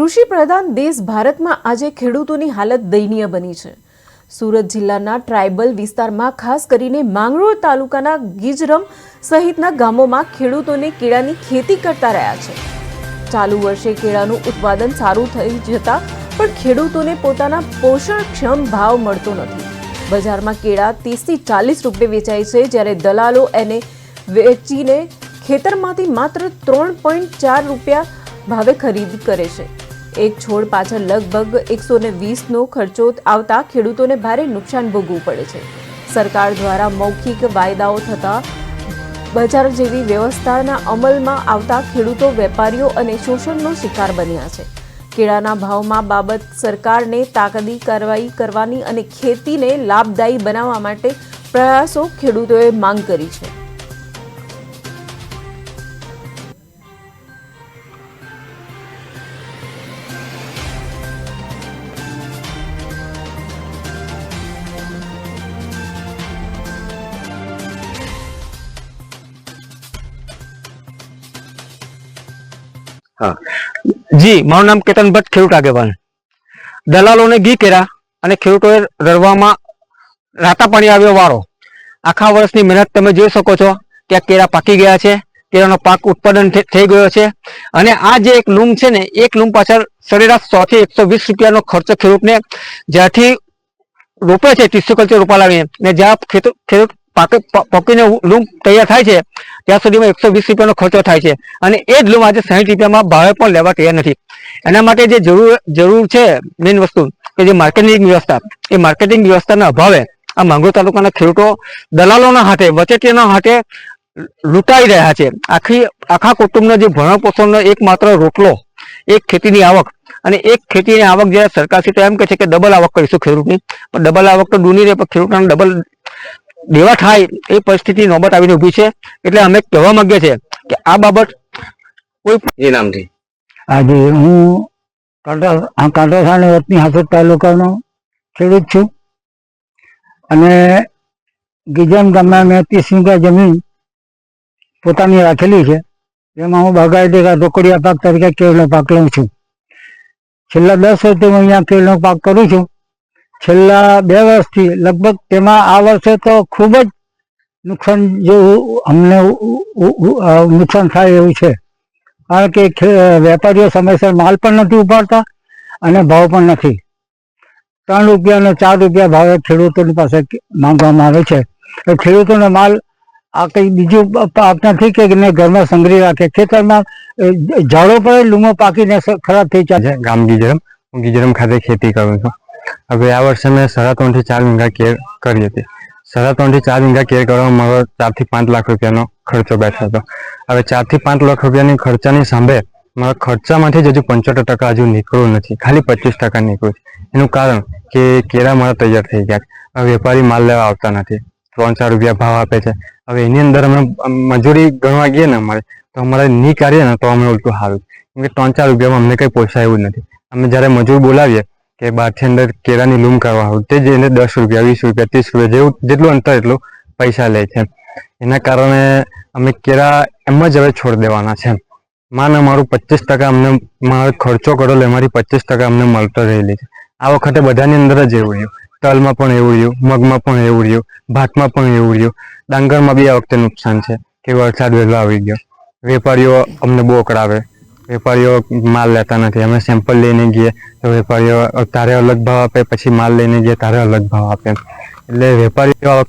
કૃષિ પ્રધાન દેશ ભારતમાં આજે ખેડૂતોની હાલત દયનીય બની છે. સુરત જિલ્લાના ટ્રાયબલ વિસ્તારમાં ખાસ કરીને માંગરોળ તાલુકાના ગીજરમ સહિતના ગામોમાં ખેડૂતોને કેળાની ખેતી કરતા રહ્યા છે. ચાલુ વર્ષે કેળાનું ઉત્પાદન સારું થઈ જતા પણ ખેડૂતોને પોતાના પોષણક્ષમ ભાવ મળતો નથી. બજારમાં કેળા ત્રીસથી ચાલીસ રૂપિયે વેચાય છે, જ્યારે દલાલો એને વેચીને ખેતરમાંથી માત્ર ત્રણ પોઈન્ટ ચાર રૂપિયા ભાવે ખરીદી કરે છે. એક છોડ પાછળ લગભગ એકસો ને વીસનો ખર્ચો આવતા ખેડૂતોને ભારે નુકસાન ભોગવવું પડે છે. સરકાર દ્વારા મૌખિક વાયદાઓ થતા બજાર જેવી વ્યવસ્થાના અમલમાં આવતા ખેડૂતો, વેપારીઓ અને શોષણનો શિકાર બન્યા છે. કેળાના ભાવમાં બાબત સરકારને તાકદી કાર્યવાહી કરવાની અને ખેતીને લાભદાયી બનાવવા માટે પ્રયાસો ખેડૂતોએ માંગ કરી છે. હા. જી, મારું નામ કેતન ભટ્ટ, ખેડૂત આગેવાન. દલાલોને ઘી કેરા અને ખેડૂતોએ રડવામાં રાતા પાણી આવ્યો વારો. આખા વર્ષની મહેનત તમે જોઈ શકો છો ત્યાં કેરા પાકી ગયા છે, કેળાનો પાક ઉત્પાદન થઈ ગયો છે અને આ જે એક લૂમ છે ને, એક લૂમ પાછળ સરેરાશ સો થી એકસો વીસ રૂપિયાનો ખર્ચો ખેડૂતને જ્યાંથી રોપે છે ટીસ્યુ કલ્ચર રોપા લાવીને, ને જ્યાં ખેડૂત પાકે પકીને લૂમ તૈયાર થાય છે, ત્યાં સુધીમાં એકસો વીસ રૂપિયાનો ખર્ચો થાય છે. અને એ જ લૂમ આજે સાહીઠ રૂપિયામાં ભાવે પણ લેવા તૈયાર નથી. એના માટે જે જરૂર જરૂર છે મેઇન વસ્તુ, કે જે માર્કેટિંગ વ્યવસ્થા, એ માર્કેટિંગ વ્યવસ્થાના અભાવે આ માંગરોળ તાલુકાના ખેડૂતો દલાલોના હાથે વચેટીના હાથે લૂંટાઈ રહ્યા છે. આખી આખા કુટુંબનો જે ભરણ પોષણનો એકમાત્ર રોટલો, એક ખેતીની આવક. અને એક ખેતીની આવક જ્યારે સરકાર તો એમ કહે છે કે ડબલ આવક કરીશું ખેડૂતની. પણ ડબલ આવક તો દૂની રહે પણ ખેડૂતોને ડબલ દેવા થાય એ પરિસ્થિતિ નોબત આવીને ઊભી છે. એટલે અમે કહેવા માંગીએ છીએ કે આ બાબત કોઈ એ નામથી. આજે હું કાંટાસાને વતની હાથોદ તાલુકાનો ખેડૂત છું. અને ગીજન ગામમાં મેં ત્રીસ વીઘા જમીન પોતાની રાખેલી છે. જેમાં હું બાગાયતી રોકડિયા પાક તરીકે કેળનો પાક લઉં છું. છેલ્લા દસ વર્ષથી હું અહીંયા કેળનો પાક કરું છું. છેલ્લા બે વર્ષથી લગભગ તેમાં આ વર્ષે તો ખૂબ જ નુકસાન જેવું અમને નુકસાન થાય એવું છે. કારણ કે વેપારીઓ સમયસર માલ પણ નથી ઉપાડતા અને ભાવ પણ નથી. ત્રણ રૂપિયા અને ચાર રૂપિયા ભાવે ખેડૂતોની પાસે માંગવામાં આવે છે. એ ખેડૂતોનો માલ આ કંઈ બીજું પાક નથી કે ઘરમાં સંગ્રહી રાખે. ખેતરમાં ઝાડો પર લૂમો પાકીને ખરાબ થઈ જાય. છે ગામ ગીજરમ, હું ગીજરમ ખાતે ખેતી કરું છું. હવે આ વર્ષે મેં સાડા ત્રણથી ચાર વીંગા કેર કરી હતી. સાડા ત્રણથી ચાર વીંગા કેર કરવામાં મારો ચારથી પાંચ લાખ રૂપિયાનો ખર્ચો બેઠો હતો. હવે ચારથી પાંચ લાખ રૂપિયાની ખર્ચાની સાંભળે મારા ખર્ચામાંથી જ હજુ પંચોતેર ટકા હજુ નીકળ્યું નથી. ખાલી પચીસ ટકા નીકળ્યું છે. એનું કારણ કે કેરા મારા તૈયાર થઈ ગયા વેપારી માલ લેવા આવતા નથી. ત્રણ ચાર રૂપિયા ભાવ આપે છે. હવે એની અંદર અમે મજૂરી ગણવા ગઈએ ને અમારે, તો અમારે ની કાઢીએ ને તો અમે ઉલટું સારું કેમ કે ત્રણ ચાર રૂપિયામાં અમને કંઈ પોસાય એવું નથી. અમે જ્યારે મજૂર બોલાવીએ કે અંદર કેળાની લૂમ કરવા હોય તે જઈને દસ રૂપિયા, વીસ રૂપિયા, ત્રીસ રૂપિયા જેવું, જેટલું અંતર એટલું પૈસા લે છે. એના કારણે અમે કેળા એમ જ હવે છોડી દેવાના છે. માને મારું પચીસ ટકા અમને મારો ખર્ચો કરેલો મારી પચીસ ટકા અમને મળતો રહેલી છે. આ વખતે બધાની અંદર જ એવું રહ્યું. તલમાં પણ એવું રહ્યું, મગમાં પણ એવું રહ્યું, ભાતમાં પણ એવું રહ્યું. ડાંગરમાં બી આ વખતે નુકસાન છે કે વરસાદ વહેલો આવી ગયો. વેપારીઓ અમને બહુ અકળાવે વેપારીઓ માલ લેતા નથી. અમે સેમ્પલ લઈને ગઈએ તો વેપારીઓ, તારે અલગ ભાવ આપે, પછી માલ લઈને ગઈએ તારે અલગ ભાવ આપે. એટલે વેપારીઓ